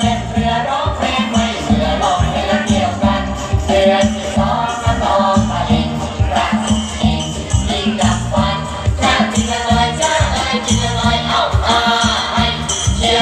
เล่นเรือร้องเพลงไม่เรือร้องเรือเดียวกันเรือที่สองมาต่อมาเรักเองยิงดับฟันจ้าจงละลอยจ้าเอ้ยจิงละลอยเอาอาให้เชี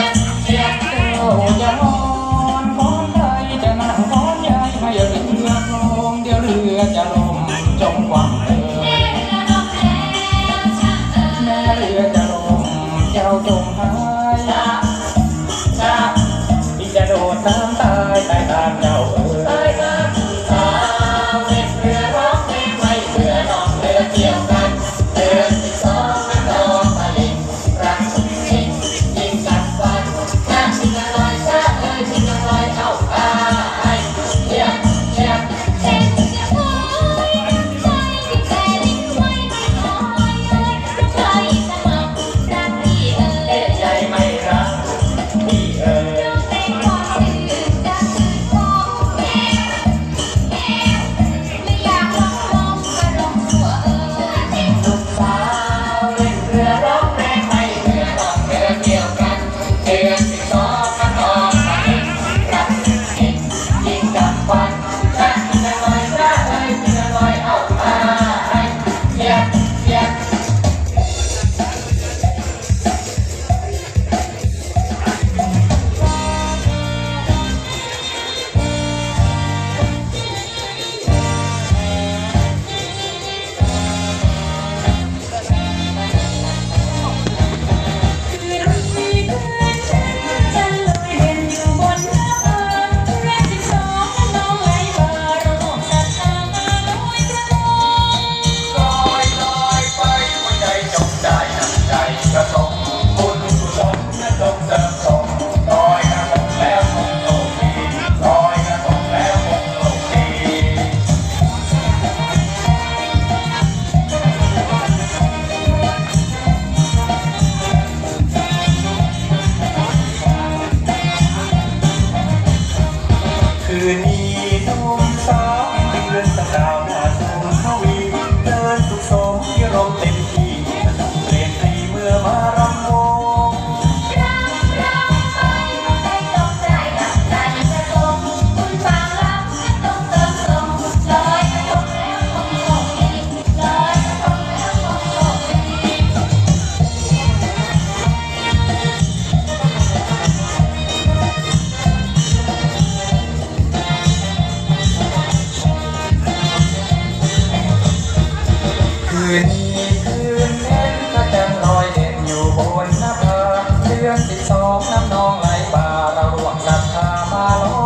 ืนนี้คืนเน้นพระจันลอยเด่นอยู่บนหน้าผาเดือนสิบสองน้ำนองไหลบ่าเราหวังศรัทธามาล้อ